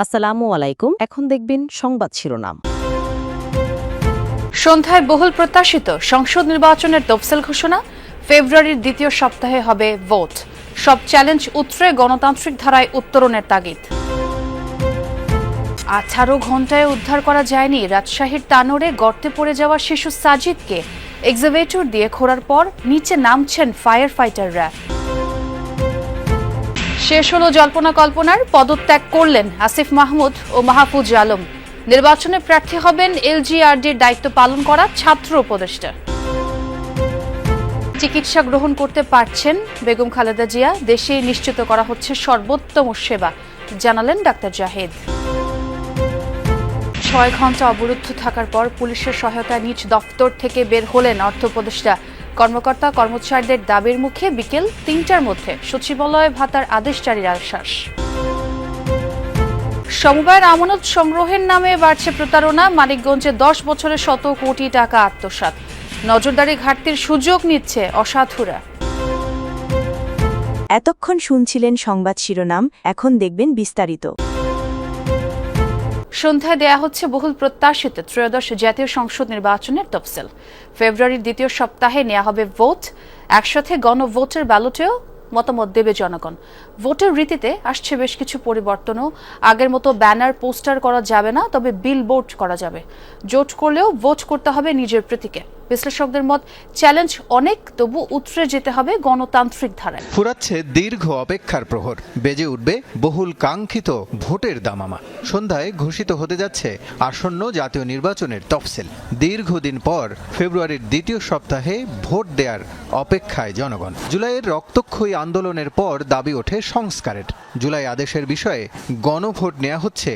আসসালামু আলাইকুম। এখন দেখবেন সংবাদ শিরোনাম। সন্ধ্যায় বহুল প্রত্যাশিত সংসদ নির্বাচনের তফসিল ঘোষণা, ফেব্রুয়ারির দ্বিতীয় সপ্তাহে হবে ভোট। সব চ্যালেঞ্জ উত্তরে গণতান্ত্রিক ধারায় উত্তরণের তাগিদ। আঠারো ঘন্টায় উদ্ধার করা যায়নি রাজশাহীর তানোরে গর্তে পড়ে যাওয়া শিশু সাজিদকে। এক্সিভেটর দিয়ে খোঁড়ার পর নিচে নামছেন ফায়ার ফাইটাররা শেষ হলো জল্পনা কল্পনার পদত্যাগ করলেন আসিফ মাহমুদ ও মাহফুজ আলম। নির্বাচনে প্রার্থী হবেন এলজিআরডির দায়িত্ব পালন করা ছাত্র উপদেষ্টা। চিকিৎসা গ্রহণ করতে পারছেন বেগম খালেদা জিয়া। দেশে নিশ্চিত করা হচ্ছে সর্বোত্তম সেবা, জানালেন ডাক্তার জাহেদ। ছয় ঘণ্টা অবরুদ্ধ থাকার পর পুলিশের সহায়তায় নিজ দফতর থেকে বের হলেন অর্থ উপদেষ্টা। কর্মকর্তা কর্মচারীদের দাবির মুখে বিকেল তিনটার মধ্যে সচিবালয়ে ভাতার আদেশ জারির আশ্বাস। সমবায়ের আমানত সংগ্রহের নামে বাড়ছে প্রতারণা। মানিকগঞ্জে দশ বছরে শত কোটি টাকা আত্মসাৎ। নজরদারি ঘাটতির সুযোগ নিচ্ছে অসাধুরা। এতক্ষণ শুনছিলেন সংবাদ শিরোনাম, এখন দেখবেন বিস্তারিত। সন্ধ্যায় দেয়া হচ্ছে বহুল প্রত্যাশিত ত্রয়োদশ জাতীয় সংসদ নির্বাচনের তফসিল। ফেব্রুয়ারির দ্বিতীয় সপ্তাহে নেওয়া হবে ভোট। একসাথে গণভোটের ব্যালটেও মতামত দেবে জনগণ। ভোটের রীতিতে আসছে বেশ কিছু পরিবর্তনও। আগের মতো ব্যানার, পোস্টার করা যাবে না, তবে বিল বোর্ড করা যাবে। জোট করলেও ভোট করতে হবে নিজের প্রতীকে। বিশ্লেষকদের মত চ্যালেঞ্জ অনেক, তবু উতরে যেতে হবে গণতান্ত্রিক ধারায়। ফুরাচ্ছে দীর্ঘ অপেক্ষার প্রহর। বেজে উঠবে বহুল কাঙ্ক্ষিত ভোটের দামামা। সন্ধ্যায় ঘোষিত হতে যাচ্ছে আসন্ন জাতীয় নির্বাচনের তফসিল। দীর্ঘদিন পর ফেব্রুয়ারির দ্বিতীয় সপ্তাহে ভোট দেওয়ার অপেক্ষায় জনগণ। জুলাইয়ের রক্তক্ষয়ী আন্দোলনের পর দাবি ওঠে সংস্কারের। জুলাই আদেশের বিষয়ে গণভোট নেওয়া হচ্ছে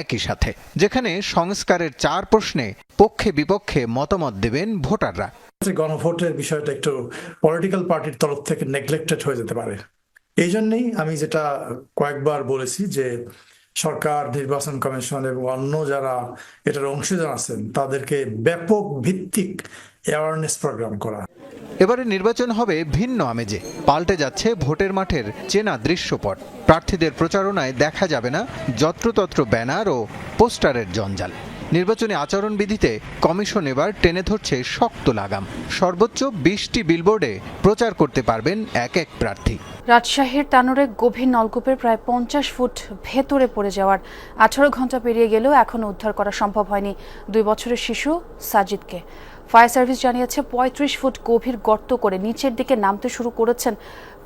একই সাথে। যেখানে সংস্কারের চার প্রশ্নে পক্ষে বিপক্ষে মতামত দেবেন ভোটাররা। গণভোটের বিষয়টা একটু পলিটিক্যাল পার্টির তরফ থেকে নেগলেক্টেড হয়ে যেতে পারে। এই জন্যেই আমি যেটা কয়েকবার বলেছি যে সরকার নির্বাচন কমিশন এবং অন্য যারা এটার অংশীদার আছেন তাদেরকে ব্যাপক ভিত্তিক অ্যাওয়ারনেস প্রোগ্রাম করা। এবারে নির্বাচন হবে ভিন্ন আমেজে। পাল্টে যাচ্ছে ভোটের মাঠের চেনা দৃশ্যপট। প্রার্থীদের প্রচারণায় দেখা যাবে না যত্রতত্র ব্যানার ও পোস্টারের জঞ্জাল। নির্বাচনী আচরণবিধিতে কমিশন এবার টেনে ধরছে শক্ত লাগাম। সর্বোচ্চ বিশটি বিলবোর্ডে প্রচার করতে পারবেন এক এক প্রার্থী। রাজশাহীর তানোরে গভীর নলকূপের প্রায় পঞ্চাশ ফুট ভেতরে পড়ে যাওয়ার আঠারো ঘণ্টা পেরিয়ে গেলেও এখনও উদ্ধার করা সম্ভব হয়নি দুই বছরের শিশু সাজিদকে। ফায়ার সার্ভিস জানিয়েছে, পঁয়ত্রিশ ফুট গভীর গর্ত করে নিচের দিকে নামতে শুরু করেছেন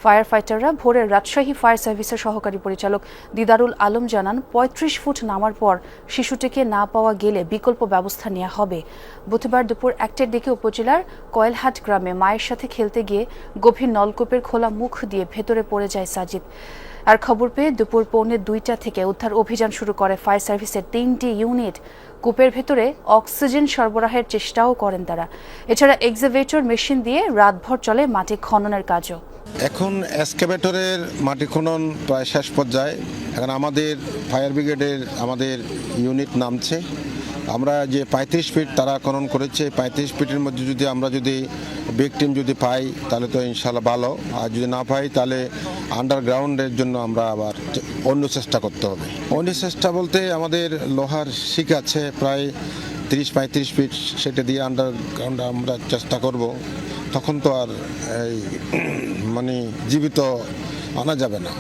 ফায়ার ফাইটাররা ভোরের রাজশাহী ফায়ার সার্ভিসের সহকারী পরিচালক দিদারুল আলম জানান, পঁয়ত্রিশ ফুট নামার পর শিশুটিকে না পাওয়া গেলে বিকল্প ব্যবস্থা নেওয়া হবে। বুধবার দুপুর একটার দিকে উপজেলার কয়েলহাট গ্রামে মায়ের সাথে খেলতে গিয়ে গভীর নলকূপের খোলা মুখ দিয়ে ভেতরে পড়ে যায় সাজিদ। আর খবর পেয়ে দুপুর পৌনে দুইটা থেকে উদ্ধার অভিযান শুরু করে ফায়ার সার্ভিসের তিনটি ইউনিট। কূপের ভেতরে অক্সিজেন সরবরাহের চেষ্টাও করেন তারা। এছাড়া এক্সিভেটর মেশিন দিয়ে রাতভর চলে মাটি খননের কাজও। এখন এসকেভেটরের মাটি খনন প্রায় শেষ পর্যায়ে। এখন আমাদের ফায়ার ব্রিগেডের আমাদের ইউনিট নামছে। আমরা যে পঁয়ত্রিশ ফিট তারা খনন করেছে, পঁয়ত্রিশ ফিটের মধ্যে যদি আমরা যদি ভিকটিম যদি পাই, তাহলে তো ইনশাল্লাহ ভালো। আর যদি না পাই, তাহলে আন্ডারগ্রাউন্ডের জন্য আমরা আবার অন্য চেষ্টা করতে হবে। অন্য চেষ্টা বলতে আমাদের লোহার শিক আছে, প্রায় তিরিশ পঁয়ত্রিশ ফিট সেটা দিয়ে আন্ডারগ্রাউন্ড আমরা চেষ্টা করব। তখন তো আর এই মানে জীবিত আনা যাবে না।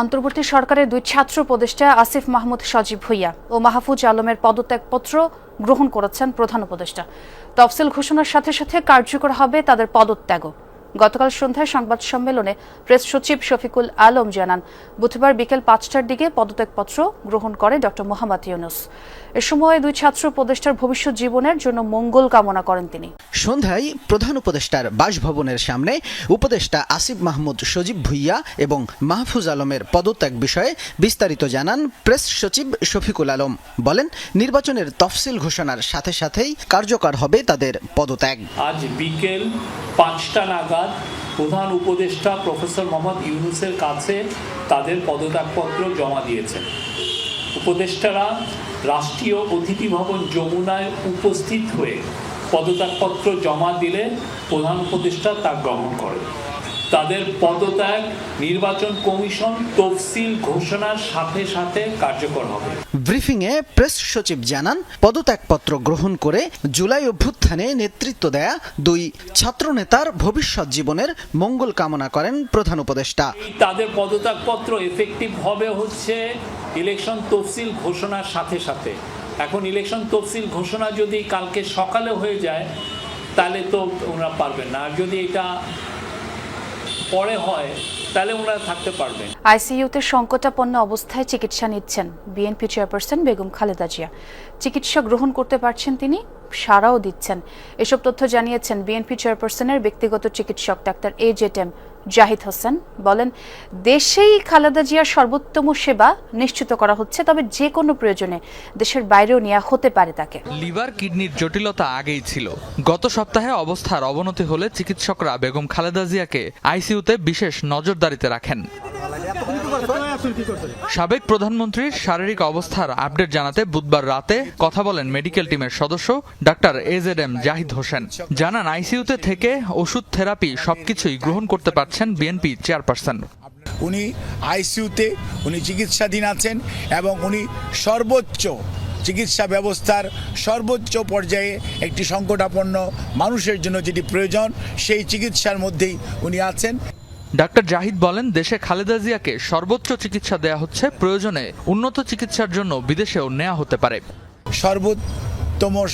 অন্তর্বর্তী সরকারের দুই ছাত্র উপদেষ্টা আসিফ মাহমুদ সজীব ভুইয়া ও মাহফুজ আলমের পদত্যাগপত্র গ্রহণ করেছেন প্রধান উপদেষ্টা। তফসিল ঘোষণার সাথে সাথে কার্যকর হবে তাদের পদত্যাগও। গতকাল সন্ধ্যায় সংবাদ সম্মেলনে প্রেস সচিব শফিকুল আলম জানান বুধবার বিকেল পাঁচটার দিকে পদত্যাগপত্র গ্রহণ করে ড. মোহাম্মদ ইউনুস। এ সময় দুই ছাত্র উপদেষ্টার ভবিষ্যৎ জীবনের জন্য মঙ্গল কামনা করেন তিনি। সন্ধ্যায় প্রধান উপদেষ্টার বাসভবনের সামনে উপদেষ্টা আসিফ মাহমুদ সজীব ভুইয়া এবং মাহফুজ আলমের পদত্যাগ বিষয়ে বিস্তারিত জানান প্রেস সচিব শফিকুল আলম। বলেন নির্বাচনের তফসিল ঘোষণার সাথে সাথেই কার্যকর হবে তাদের পদত্যাগ। আজ বিকেল পাঁচটা নাগাদ প্রধান উপদেষ্টা প্রফেসর মোহাম্মদ ইউনুসের কাছে তাদের পদত্যাগপত্র জমা দিয়েছেন। উপদেষ্টারা রাষ্ট্রীয় অতিথি ভবন যমুনায় উপস্থিত হয়ে পদত্যাগপত্র জমা দিলে প্রধান উপদেষ্টা তা গ্রহণ করেন। তাদের পদত্যাগ নির্বাচন কমিশন তফসিল ঘোষণার সাথে সাথে কার্যকর হবে। ব্রিফিংয়ে প্রেস সচিব জানান পদত্যাগপত্র গ্রহণ করে জুলাই অভ্যুত্থানে নেতৃত্ব দেয়া দুই ছাত্রনেতার ভবিষ্যৎ জীবনের মঙ্গল কামনা করেন প্রধান উপদেষ্টা। তাদের পদত্যাগপত্র এফেক্টিভ হবে হচ্ছে ইলেকশন তফসিল ঘোষণার সাথে সাথে। এখন ইলেকশন তফসিল ঘোষণা যদি কালকে সকালে হয়ে যায় তাহলে তো ওনারা পারবেন না। আর যদি এটা পরে হয়, তাহলে ওনারা থাকতে পারবেন আইসিইউতে সংকটাপন্ন অবস্থায় চিকিৎসা নিচ্ছেন বিএনপি চেয়ারপারসন বেগম খালেদা জিয়া। চিকিৎসা গ্রহণ করতে পারছেন তিনি সারাও দিচ্ছেন। এসব তথ্য জানিয়েছেন বিএনপি চেয়ারপারসনের ব্যক্তিগত চিকিৎসক doctor A Z M Zahid Hossain. বলেন, দেশেই খালেদা জিয়ার সর্বোত্তম সেবা নিশ্চিত করা হচ্ছে, তবে যে কোনো প্রয়োজনে দেশের বাইরেও নেওয়া হতে পারে তাকে। লিভার কিডনির জটিলতা আগেই ছিল। গত সপ্তাহে অবস্থার অবনতি হলে চিকিৎসকরা বেগম খালেদা জিয়াকে আইসিইউতে বিশেষ নজরদারিতে রাখেন। সাবেক প্রধানমন্ত্রীর শারীরিক অবস্থার আপডেট জানাতে বুধবার রাতে কথা বলেন মেডিকেল টিমের সদস্য doctor A Z M Zahid Hossain. জানান, আইসিইউতে থেকে ওষুধ, থেরাপি সবকিছুই গ্রহণ করতে পারছেন বিএনপি চেয়ারপারসন। উনি আইসিইউতে, উনি চিকিৎসাধীন আছেন এবং উনি সর্বোচ্চ চিকিৎসা ব্যবস্থার সর্বোচ্চ পর্যায়ে একটি সংকটাপন্ন মানুষের জন্য যেটি প্রয়োজন, সেই চিকিৎসার মধ্যেই উনি আছেন। ডাক্তার জাহিদ বলেন, দেশে খালেদা জিয়াকে সর্বোচ্চ চিকিৎসা দেয়া হচ্ছে প্রয়োজনে উন্নত চিকিৎসার জন্য বিদেশেও নেওয়া হতে পারে। সর্বোত্তম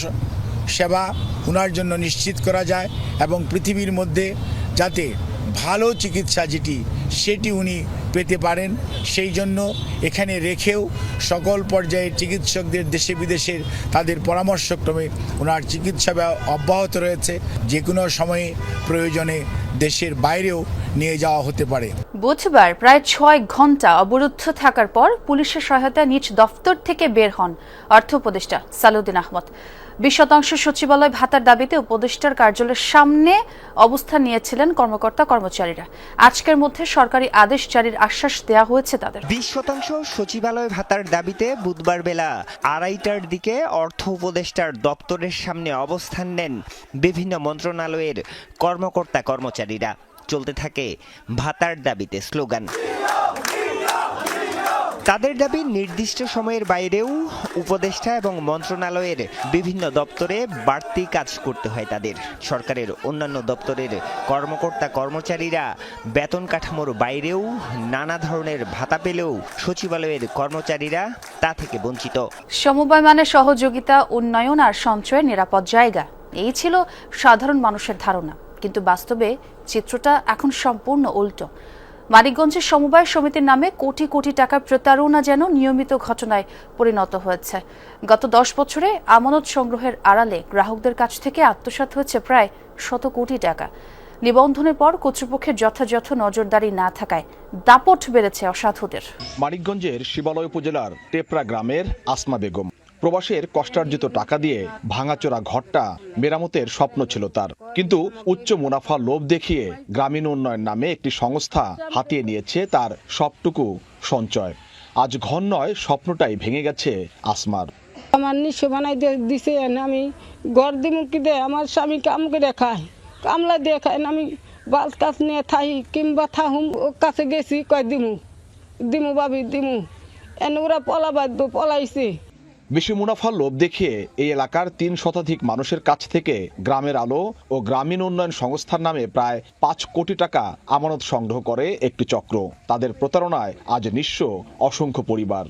সেবা ওনার জন্য নিশ্চিত করা যায় এবং পৃথিবীর মধ্যে যাতে ভালো চিকিৎসা যেটি, সেটি উনি পেতে পারেন, সেই জন্য এখানে রেখেও সকল পর্যায়ে চিকিৎসকদের দেশে বিদেশের তাদের পরামর্শক্রমে ওনার চিকিৎসা ব্যা- অব্যাহত রয়েছে। যে কোনো সময়ে প্রয়োজনে দেশের বাইরেও নিয়ে যাওয়া হতে পারে। বুধবার প্রায় ছয় ঘণ্টা অবরুদ্ধ থাকার পর পুলিশের সহায়তায় নিজ দফতর থেকে বের হন অর্থ উপদেষ্টা সালুদ্দিন আহমদ। বিশ শতাংশ সচিবালয় ভাতার দাবিতে উপদেষ্টার কার্যালয়ের সামনে অবস্থান নিয়েছিলেন কর্মকর্তা কর্মচারীরা। আজকের মধ্যে সরকারি আদেশ জারির আশ্বাস দেওয়া হয়েছে তাদের। বিশ শতাংশ সচিবালয় ভাতার দাবিতে বুধবার বেলা আড়াইটার দিকে অর্থ উপদেষ্টার দপ্তরের সামনে অবস্থান নেন বিভিন্ন মন্ত্রণালয়ের কর্মকর্তা কর্মচারীরা চলতে থাকে ভাতার দাবিতে স্লোগান। তাদের দাবি, নির্দিষ্ট সময়ের বাইরেও উপদেষ্টা এবং মন্ত্রণালয়ের বিভিন্ন দপ্তরে বাড়তি কাজ করতে হয় তাদের। সরকারের অন্যান্য দপ্তরের কর্মকর্তা কর্মচারীরা বেতন কাঠামোর বাইরেও নানা ধরনের ভাতা পেলেও সচিবালয়ের কর্মচারীরা তা থেকে বঞ্চিত। সমবায় মানে সহযোগিতা, উন্নয়ন আর সঞ্চয়ের নিরাপদ জায়গা। এই ছিল সাধারণ মানুষের ধারণা। কিন্তু বাস্তবে চিত্রটা এখন সম্পূর্ণ উল্টো। মানিকগঞ্জের সমবায় সমিতির নামে কোটি কোটি টাকার প্রতারণা যেন নিয়মিত ঘটনায় পরিণত হয়েছে। গত দশ বছরে আমানত সংগ্রহের আড়ালে গ্রাহকদের কাছ থেকে আত্মসাৎ হয়েছে প্রায় শত কোটি টাকা। নিবন্ধনের পর কর্তৃপক্ষের যথাযথ নজরদারি না থাকায় দাপট বেড়েছে অসাধুদের। মানিকগঞ্জের শিবালয় উপজেলার টেপরা গ্রামের আসমা বেগম। প্রবাসের কষ্টার্জিত টাকা দিয়ে ভাঙাচোরা ঘরটা মেরামতের স্বপ্ন ছিল তার। কিন্তু উচ্চ মুনাফা লোভ দেখিয়ে গ্রামীণ উন্নয়ন নামে একটি সংস্থা হাতিয়ে নিয়েছে তার সবটুকু সঞ্চয়। আজ ঘর নয়, স্বপ্নটাই ভেঙে গেছে আসমার। আমার নিঃস্ব বানাই দিছে আমি ঘর দিমু কি দে? আমার স্বামী কাম করে খায়। কামলা দিয়ে খায় আমি বাল কাছ নিয়ে থাহি কিংবা থাহুম, ও কাছে গেছি, কয় দিমু? দিমু ভাবি, দিমু। এনে ওরা পলা বাধ্য পলাইছে। বেশি মুনাফার লোভ দেখিয়ে এই এলাকার তিন শতাধিক মানুষের কাছ থেকে গ্রামের আলো ও গ্রামীণ উন্নয়ন সংস্থার নামে প্রায় পাঁচ কোটি টাকা আমানত সংগ্রহ করে একটি চক্র। তাদের প্রতারণায় আজ নিঃস্ব অসংখ্য পরিবার।